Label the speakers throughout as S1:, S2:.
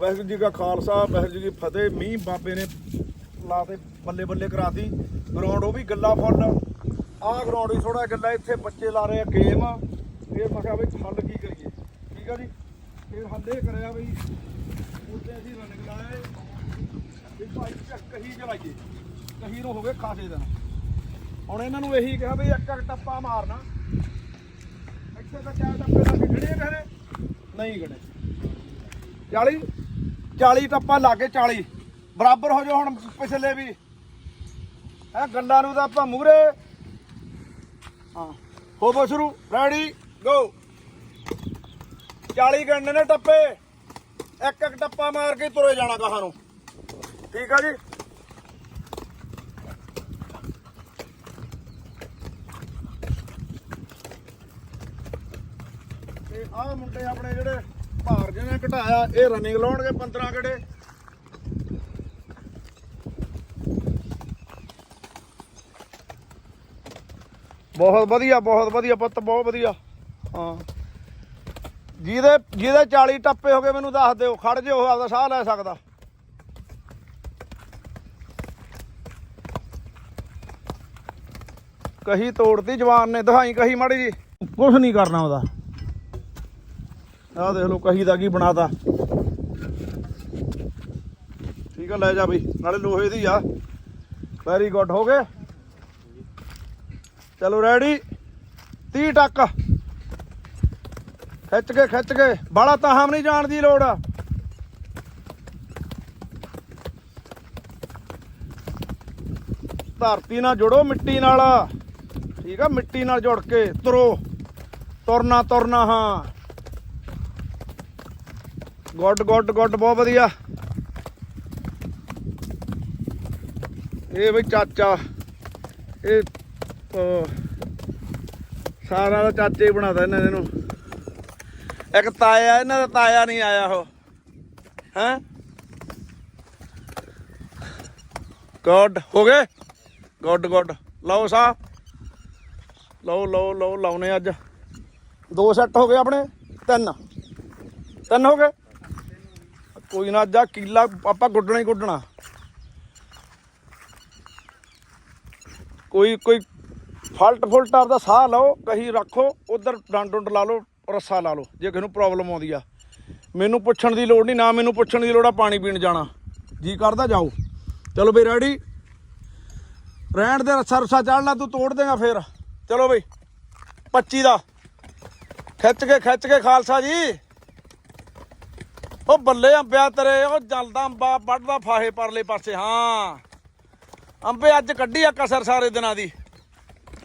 S1: ਵਾਹਿਗੁਰੂ ਜੀ ਕਾ ਖਾਲਸਾ, ਵਾਹਿਗੁਰੂ ਜੀ ਕੀ ਫਤਿਹ। ਮੀਂਹ ਬਾਬੇ ਨੇ ਲਾ ਤੇ ਬੱਲੇ ਬੱਲੇ ਕਰਾਤੀ। ਗਰਾਊਂਡ ਉਹ ਵੀ ਗੱਲਾ ਫੁੱਲ। ਆਹ ਗਰਾਊਂਡ ਵੀ ਥੋੜਾ ਗੱਲਾ, ਇੱਥੇ ਬੱਚੇ ਲਾ ਰਹੇ ਆ ਗੇਮ। ਫਿਰ ਮੈਂ ਕਿਹਾ ਬਈ ਹੱਲ ਕੀ ਕਰੀਏ? ਠੀਕ ਆ ਜੀ? ਫਿਰ ਹੱਲ ਇਹ ਕਰਿਆ ਬਈ ਉੱਤੇ ਅਸੀਂ ਰਨਿੰਗ ਲਾਏ ਵੀ ਭਾਈ ਕਹੀ ਚਲਾਈਏ। ਕਹੀ ਨੂੰ ਹੋਵੇ ਖਾਸੇ ਦਿਨ। ਹੁਣ ਇਹਨਾਂ ਨੂੰ ਇਹੀ ਕਿਹਾ ਵੀ ਇੱਕ ਇੱਕ ਟੱਪਾ ਮਾਰਨਾ। ਇੱਥੇ ਤਾਂ ਚਾਰ ਟੱਪੇ ਲਾ ਕੇ ਖੜੇ ਕਹਿੰਦੇ ਨਹੀਂ ਗੜੇ 40 40 ਟੱਪਾ ਲਾ ਕੇ 40 ਬਰਾਬਰ ਹੋ ਜਾਓ ਹੁਣ ਪਿਛਲੇ ਵੀ। ਹੈ ਗੱਲਾਂ ਨੂੰ ਤਾਂ ਆਪਾਂ ਮੂਰੇ ਹਾਂ ਹੋਵੋ ਸ਼ੁਰੂ। ਰੈਡੀ ਗੋ 40 ਗੰਨੇ ਨੇ ਟੱਪੇ। ਇੱਕ ਇੱਕ ਟੱਪਾ ਮਾਰ ਕੇ ਤੁਰੇ ਜਾਣਾ ਕਹਾਂ ਨੂੰ। ਠੀਕ ਆ ਜੀ? ਤੇ ਆਹ ਮੁੰਡੇ ਆਪਣੇ ਜਿਹੜੇ ਭਾਰ ਜਿਹਨੇ ਘਟਾਇਆ, ਇਹ ਰਨਿੰਗ ਲਾਉਣਗੇ 15 ਗੜੇ। ਬਹੁਤ ਵਧੀਆ ਬਹੁਤ ਵਧੀਆ ਪੁੱਤ, ਬਹੁਤ ਵਧੀਆ। ਹਾਂ। ਜਿਹਦੇ ਜਿਹਦੇ 40 ਟੱਪੇ ਹੋ ਗਏ, ਮੈਨੂੰ ਦੱਸ ਦਿਓ, ਖੜ ਜਿਓ, ਉਹ ਆਪਦਾ ਸਾਹ ਲੈ ਸਕਦਾ। ਕਹੀ ਤੋੜਦੀ ਜਵਾਨ ਨੇ, ਦਿਖਾਈ ਕਹੀ ਮਾੜੀ ਜੀ। ਕੁਝ ਨਹੀਂ ਕਰਨਾ ਉਹਦਾ। ਆਹ ਦੇਖ ਲਓ, ਕਹੀ ਦਾ ਕੀ ਬਣਾਤਾ। ਠੀਕ ਆ, ਲੈ ਜਾ ਬਈ, ਨਾਲੇ ਲੋਹੇ ਦੀ ਆ। ਵੈਰੀ ਗੁੱਡ ਹੋ ਗਏ? ਚਲੋ ਰੈਡੀ 30 ਟੱਕ। ਖਿੱਚ ਕੇ ਖਿੱਚ ਕੇ। ਬਾਲਾ ਤਾਹਮ ਨਹੀਂ ਜਾਣ ਦੀ ਲੋੜ। ਧਰਤੀ ਨਾਲ ਜੁੜੋ, ਮਿੱਟੀ ਨਾਲ। ਠੀਕ ਆ, ਮਿੱਟੀ ਨਾਲ ਜੁੜ ਕੇ ਤੁਰੋ। ਤੁਰਨਾ ਤੁਰਨਾ, ਹਾਂ। ਗੁੱਡ ਗੁੱਡ ਗੁੱਡ ਬਹੁਤ ਵਧੀਆ। ਇਹ ਬਈ ਚਾਚਾ ਇਹ ਅਹ, ਸਾਰਾ ਦਾ ਚਾਚੇ ਹੀ ਬਣਾਦਾ ਇਹਨਾਂ ਨੇ ਇਹਨੂੰ। ਇੱਕ ਤਾਇਆ ਇਹਨਾਂ ਦਾ ਤਾਇਆ ਨਹੀਂ ਆਇਆ ਉਹ। ਹੈ? ਗੁੱਡ ਹੋ ਗਏ? Good good. ਲਓ ਸਾ ਲਓ ਲਓ ਲਓ ਲਾਉਨੇ ਅੱਜ। ਦੋ ਸੈੱਟ ਹੋ ਗਏ ਆਪਣੇ? ਤਿੰਨ। ਤਿੰਨ ਹੋ ਗਏ? ਕੋਈ ਨਾ ਅੱਜ ਆਹ ਕੀਲਾ ਆਪਾਂ ਗੁੱਡਣਾ ਹੀ ਗੁੱਡਣਾ। ਕੋਈ ਕੋਈ ਫਲਟ ਫੁਲਟ ਆਪਦਾ ਸਾਹ ਲਓ, ਕਹੀ ਰੱਖੋ, ਉਧਰ ਡੰਡ ਡੁੰਡ ਲਾ ਲਓ, ਰੱਸਾ ਲਾ ਲਓ, ਜੇ ਕਿਸੇ ਨੂੰ ਪ੍ਰੋਬਲਮ ਆਉਂਦੀ ਆ। ਮੈਨੂੰ ਪੁੱਛਣ ਦੀ ਲੋੜ ਨਹੀਂ, ਨਾ ਮੈਨੂੰ ਪੁੱਛਣ ਦੀ ਲੋੜ ਆ, ਪਾਣੀ ਪੀਣ ਜਾਣਾ। ਜੀ ਕਰਦਾ, ਜਾਓ। ਚਲੋ ਬਈ ਰੈਡੀ ਰਹਿਣ ਦੇ, ਰੱਸਾ ਰੱਸਾ ਚੜਨਾ ਤੂੰ ਤੋੜ ਦੇਗਾ ਫੇਰ। ਚਲੋ ਬਈ 25 ਦਾ। ਖਿੱਚ ਕੇ ਖਿੱਚ ਕੇ, ਖਾਲਸਾ ਜੀ। ਉਹ ਬੱਲੇ ਅੰਬਿਆ ਤੇਰੇ, ਉਹ ਜਲਦਾ ਅੰਬਾ, ਵੱਢਦਾ ਫਾਹੇ ਪਰਲੇ ਪਾਸੇ, ਹਾਂ। ਅੰਬੇ ਅੱਜ ਕੱਢੀ ਆ ਕਸਰ ਸਾਰੇ ਦਿਨਾਂ ਦੀ।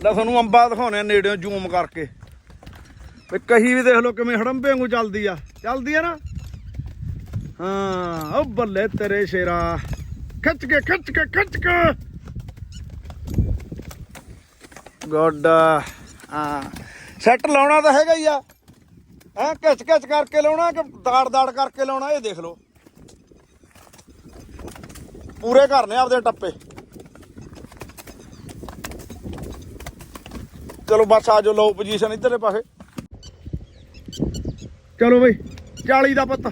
S1: ਲੈ ਤੁਹਾਨੂੰ ਅੰਬਾ ਦਿਖਾਉਣੇ ਆ ਨੇੜਿਓਂ ਜ਼ੂਮ ਕਰਕੇ। ਵੀ ਕਹੀ ਵੀ ਦੇਖ ਲਓ ਕਿਵੇਂ ਹੜੰਬੇ ਵਾਂਗੂ ਚੱਲਦੀ ਆ। ਚੱਲਦੀ ਆ ਨਾ? ਹਾਂ, ਉਹ ਬੱਲੇ ਤੇਰੇ ਸ਼ੇਰਾ। ਖਿੱਚ ਕੇ ਖਿੱਚ ਕੇ ਖਿੱਚ ਕੇ। ਗੁੱਡ। ਹਾਂ। ਸੈੱਟ ਲਾਉਣਾ ਤਾਂ ਹੈਗਾ ਹੀ ਆ। ਹਾਂ ਖਿੱਚ ਖਿੱਚ ਕਰਕੇ ਲਾਉਣਾ ਕਿ ਦਾੜ ਦਾੜ ਕਰਕੇ ਲਾਉਣਾ, ਇਹ ਦੇਖ ਲਓ। ਪੂਰੇ ਕਰਨੇ ਆਪਦੇ ਟੱਪੇ। ਚਲੋ ਬਸ ਆ ਜਾਓ, ਲਓ ਪੋਜੀਸ਼ਨ ਇੱਧਰਲੇ ਪਾਸੇ। ਚਲੋ ਬਈ 40 ਦਾ ਪੁੱਤ।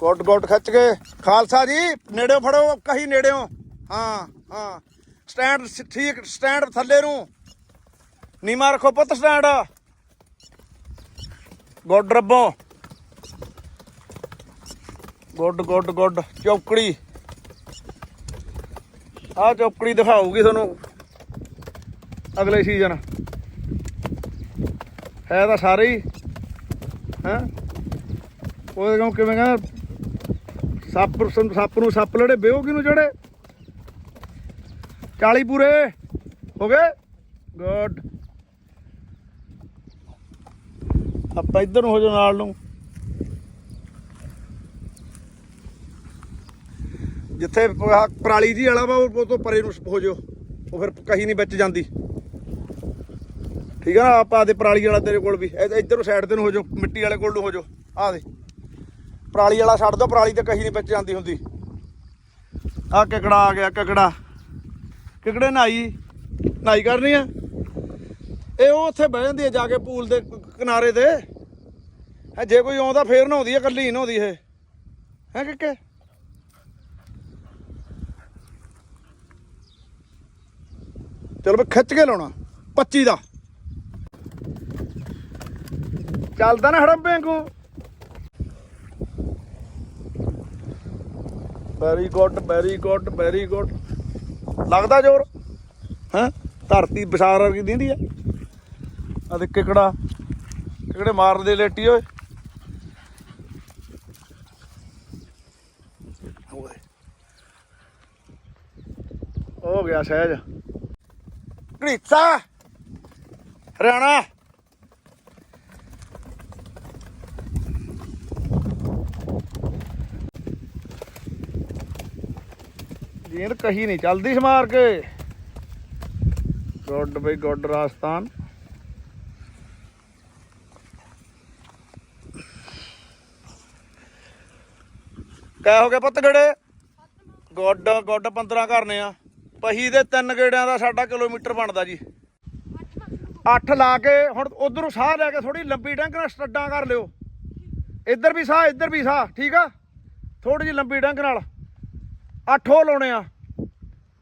S1: ਗੁੱਟ ਗੁੱਟ ਖਿੱਚ ਕੇ, ਖਾਲਸਾ ਜੀ, ਨੇੜਿਓ ਫੜੋ, ਕਹੀ ਨੇੜਿਓ। ਹਾਂ ਹਾਂ। ਸਟੈਂਡ ਠੀਕ, ਸਟੈਂਡ ਥੱਲੇ ਨੂੰ। ਨੀਮਾ ਰੱਖੋ ਪੁੱਤ stand. Good Rabbo. Good good good. ਚੌਕੜੀ। ਆਹ ਚੌਕੜੀ ਦਿਖਾਊਗੀ ਤੁਹਾਨੂੰ ਅਗਲੇ ਸੀਜ਼ਨ ਹੈ ਤਾਂ ਸਾਰੇ ਹੀ। ਹੈ? ਉਹਦੇ ਕਿਉਂ ਕਿਵੇਂ ਕਹਿੰਦਾ? ਸੱਪ ਸੱਪ ਨੂੰ ਸੱਪ ਲੜੇ ਬਿਓ ਨੂੰ ਜਿਹੜੇ 40 ਪੂਰੇ ਹੋ ਗਏ? ਗੁੱਡ ਆਪਾਂ ਇੱਧਰ ਨੂੰ ਹੋ ਜਾਓ ਨਾਲ ਨੂੰ। ਜਿੱਥੇ ਪਰਾਲੀ ਜੀ ਵਾਲਾ ਵਾ, ਉਹ ਤੋਂ ਪਰੇ ਨੂੰ ਹੋ ਜਾਓ। ਉਹ ਫਿਰ ਕਹੀ ਨਹੀਂ ਵਿੱਚ ਜਾਂਦੀ। ਠੀਕ ਆ ਨਾ, ਆਪਾਂ ਆਦੇ ਪਰਾਲੀ ਵਾਲਾ ਤੇਰੇ ਕੋਲ ਵੀ। ਇ- ਇੱਧਰ ਸਾਈਡ ਤੇ ਨੂੰ ਹੋ ਜਾਓ, ਮਿੱਟੀ ਵਾਲੇ ਕੋਲ ਨੂੰ ਹੋ ਜਾਓ। ਆ ਦੇ। ਪਰਾਲੀ ਵਾਲਾ ਛੱਡ ਦੋ, ਪਰਾਲੀ ਤੇ ਕਹੀ ਨਹੀਂ ਵਿੱਚ ਜਾਂਦੀ ਹੁੰਦੀ। ਆ ਕਿਕੜਾ ਆ ਗਿਆ, ਕਿਕੜਾ। ਕਿਕੜੇ ਨਾਈ ਨਾਈ ਕਰਨੀ ਆ? ਇਹ ਉਹ ਉੱਥੇ ਬਹਿ ਜਾਂਦੀ ਹੈ ਜਾ ਕੇ ਪੂਲ ਦੇ ਕਿਨਾਰੇ ਤੇ। ਹੈ, ਜੇ ਕੋਈ ਆਉਂਦਾ ਫੇਰ ਨਹਾਉਂਦੀ ਹੈ ਕੱਲੀ ਨਹਾਉਂਦੀ ਇਹ। ਹੈ, ਕਿੱਕੇ? ਚਲੋ ਬਈ ਖਿੱਚ ਕੇ ਲਾਉਣਾ 25 ਦਾ। ਚੱਲਦਾ ਨਾ ਹੜੰਬੇ ਵਾਂਗੂ। Very good very good very good ਲੱਗਦਾ ਜ਼ੋਰ? ਹੈ? ਧਰਤੀ ਵਿਸਾਰ ਵਰਗੀ ਦਿੰਦੀ ਆ। ਆ ਦੇ ਕਿਕੜਾ ਕਿਕੜੇ ਮਾਰਦੇ ਲੇਟੀ ਓਏ। ਹੋ ਗਿਆ ਸਹਿਜ। ਘੜੀਚਾ ਹਰਿਆਣਾ! ਜੀਂਦ ਕਹੀ ਨਹੀਂ, ਚੱਲਦੀ ਸਮਾਰ ਕੇ। ਗੁੱਡ ਬਈ, ਗੁੱਡ ਰਾਜਸਥਾਨ। ਕੈ ਹੋ ਗਏ ਪੁੱਤ ਗੇੜੇ? ਗੁੱਡ ਗੁੱਡ 15 ਕਰਨੇ ਆ। ਪਹੀ ਦੇ ਤਿੰਨ ਗੇੜਿਆਂ ਦਾ ਸਾਡਾ ਕਿਲੋਮੀਟਰ ਬਣਦਾ ਜੀ। 8 ਲਾ ਕੇ, ਹੁਣ ਉਧਰੋਂ ਸਾਹ ਲੈ ਕੇ ਥੋੜੀ ਲੰਬੀ ਡੰਗ ਨਾਲ ਸਟੱਡਾਂ ਕਰ ਲਿਓ। ਇੱਧਰ ਵੀ ਸਾਹ, ਇੱਧਰ ਵੀ ਸਾਹ, ਠੀਕ ਆ? ਥੋੜੀ ਜਿਹੀ ਲੰਬੀ ਡੰਗ ਨਾਲ। 8 ਲਾਉਣੇ ਆ।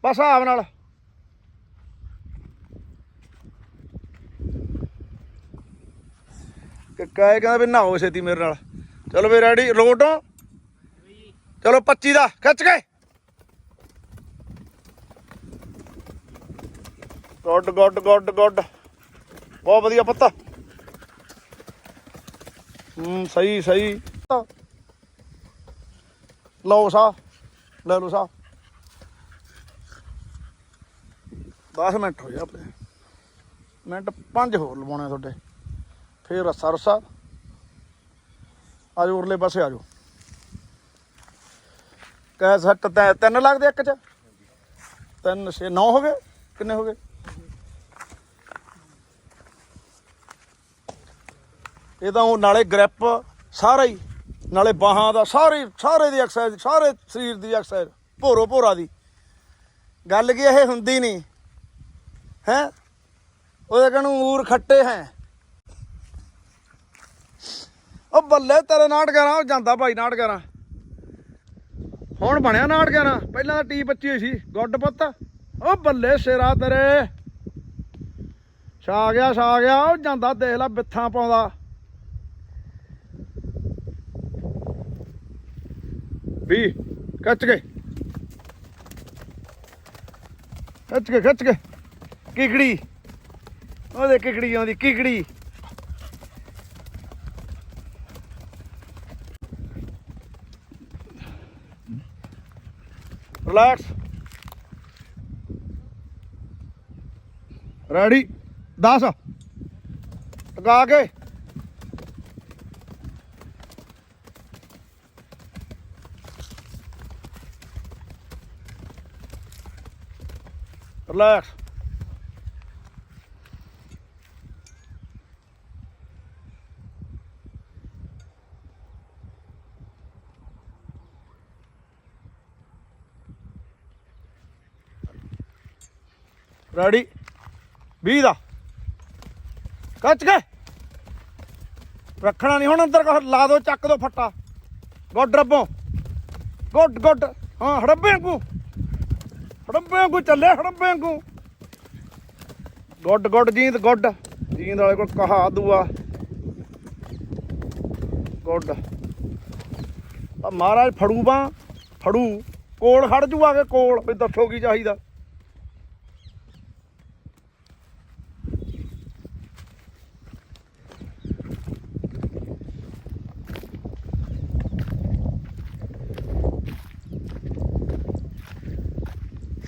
S1: ਬਸ ਹਿਸਾਬ ਨਾਲ। ਕਿ ਕਾਏ ਕਹਿੰਦਾ ਵੀ ਨਹਾਓ ਛੇਤੀ ਮੇਰੇ ਨਾਲ। ਚਲੋ ਵੀ ਰੈਡੀ ਲੋਟੋ ਚਲੋ 25 ਦਾ, ਖਿੱਚ ਕੇ। ਗੁੱਡ ਗੁੱਡ ਗੁੱਡ ਗੁੱਡ ਬਹੁਤ ਵਧੀਆ ਪੱਤਾ। ਹੂੰ, ਸਹੀ ਸਹੀ। ਲਓ ਸਾ। ਲੈ ਲਓ ਸਾਹਿਬ 10 ਮਿੰਟ ਹੋ ਗਏ ਆਪਣੇ। ਮਿੰਟ 5 ਹੋਰ ਲਵਾਉਣੇ ਤੁਹਾਡੇ। ਫੇਰ ਰੱਸਾ ਰੱਸਾ। ਆਜੋ ਉਰਲੇ ਪਾਸੇ ਆਜੋ ਕੈ ਸੱਟ ਤੈ, ਤਿੰਨ ਲੱਗਦੇ ਇੱਕ ਚ? ਤਿੰਨ, ਛੇ, ਨੌ ਹੋ ਗਏ? ਕਿੰਨੇ ਹੋ ਗਏ? ਇਹ ਤਾਂ ਉਹ ਨਾਲੇ ਗ੍ਰਿਪ ਸਾਰਾ ਹੀ ਨਾਲੇ ਬਾਹਾਂ ਦਾ ਸਾਰੇ ਸਾਰੇ ਦੀ ਐਕਸਰਸਾਈਜ਼ ਸਾਰੇ ਸਰੀਰ ਦੀ ਐਕਸਰਸਾਈਜ਼ ਭੋਰੋ ਭੋਰਾ ਦੀ। ਗੱਲ ਕੀ ਇਹ ਹੁੰਦੀ ਨਹੀਂ। ਹੈ? ਉਹਦੇ ਕਹਣੂ ਊਰ ਖੱਟੇ ਹੈ। ਉਹ ਬੱਲੇ ਤੇਰੇ ਨਾਟ ਕਰਾਂ ਉਹ ਜਾਂਦਾ ਭਾਈ ਨਾਟ ਕਰਾਂ ਹੁਣ ਬਣਿਆ ਨਾਟ ਕਰਾਂ ਪਹਿਲਾਂ ਤਾਂ ਟੀ 25 ਹੋਈ ਸੀ, ਗੁੱਡ ਪੁੱਤ। ਉਹ ਬੱਲੇ ਸਿਰਾ ਤੇਰੇ। ਛਾ ਗਿਆ ਛਾ ਗਿਆ, ਉਹ ਜਾਂਦਾ ਦੇਖ ਲੈ ਬਿੱਥਾਂ ਪਾਉਂਦਾ। ਵੀ, ਖਿੱਚ ਕੇ। ਖਿੱਚ ਕੇ ਖਿੱਚ ਕੇ। ਕਿਕੜੀ। ਉਹਦੇ ਕਿਕੜੀ ਆਉਂਦੀ, ਕਿਕੜੀ। ਰਿਲੈਕਸ। ਰੈਡੀ। 10 ਟਕਾ ਕੇ। ਰਿਲੈਕਸ ਰੈਡੀ 20 ਦਾ ਕੱਚ ਕੇ ਰੱਖਣਾ ਨਹੀਂ ਹੁਣ ਅੰਦਰ ਕਹ ਲਾ ਦੋ ਚੱਕ ਦੋ ਫੱਟਾ ਗੁੱਡ ਰੱਬੋ ਗੁੱਡ ਗੁੱਡ ਹਾਂ ਹੜੱਬੇ ਵਾਂਗੂ ਹੜੱਬੇ ਵਾਂਗੂ ਚੱਲੇ ਹੜੱਬੇ ਵਾਂਗੂ। Good good, Jind good. Jind ਵਾਲੇ ਕੋਲ ਕਹਾ ਦੂਆ। ਗੁੱਡ। ਆ ਮਹਾਰਾਜ ਫੜੂ ਬਾਂ ਫੜੂ। ਕੋਲ ਖੜ ਜੂ ਆ ਕੇ ਕੋਲ, ਵੀ ਦੱਸੋ ਕੀ ਚਾਹੀਦਾ।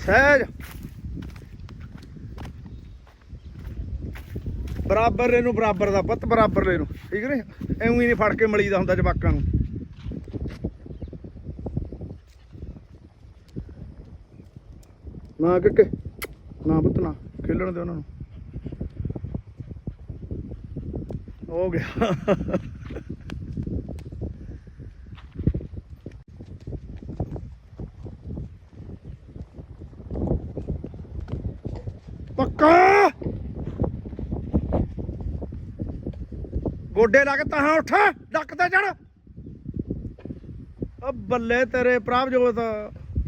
S1: ਸਹਿਜ ਬਰਾਬਰ ਇਹਨੂੰ, ਬਰਾਬਰ ਦਾ ਪੁੱਤ, ਬਰਾਬਰ ਲੈ ਨੂੰ ਠੀਕ ਨੇ? ਐਵੇਂ ਨਹੀਂ ਫੜ ਕੇ ਮਲੀਦਾ ਹੁੰਦਾ ਜਵਾਕਾਂ ਨੂੰ। ਨਾ ਕਿੱਕੇ, ਨਾ ਪੁੱਤ ਖੇਲਣ ਦੇ ਉਹਨਾਂ ਨੂੰ। ਹੋ ਗਿਆ ਪੱਕਾ ਗੋਡੇ ਲਾ ਕੇ ਤਾਂ ਉੱਠ ਡੱਕ ਤੇ ਚੜ ਓ ਬੱਲੇ ਤੇਰੇ ਪ੍ਰਭਜੋਤ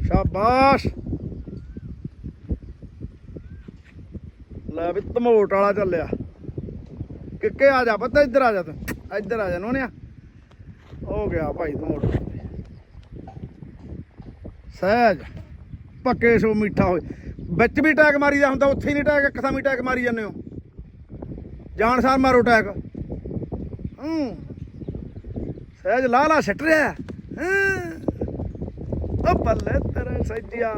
S1: ਸ਼ਾਬਾਸ਼। ਲੈ ਵੀ ਧਮੋਟ ਵਾਲਾ ਚੱਲਿਆ। ਕਿੱਕੇ ਆ ਜਾ ਪਤਾ, ਇੱਧਰ ਆ ਜਾ ਤੂੰ, ਇੱਧਰ ਆ ਜਾ ਨੋਨਿਆ ਹੋ ਗਿਆ ਭਾਈ ਧਮੋਟ। ਸਹਿਜ, ਪੱਕੇ ਸੋ ਮਿੱਠਾ ਹੋਏ। ਵਿੱਚ ਵੀ ਟੈਗ ਮਾਰੀਦਾ ਹੁੰਦਾ, ਉੱਥੇ ਹੀ ਨਹੀਂ ਟੈਗ, ਇੱਕ ਥਾਂ ਵੀ ਟੈਗ ਮਾਰੀ ਜਾਂਦੇ ਹੋ। ਜਾਣ ਸਾਰ ਮਾਰੋ ਟੈਗ। ਹੂੰ ਸਹਿਜ ਲਾ ਲਾ ਛੱਟ ਰਿਹਾ। ਹਾਂ। ਉਹ ਬੱਲੇ ਤੇਰੇ ਸੱਜਿਆ।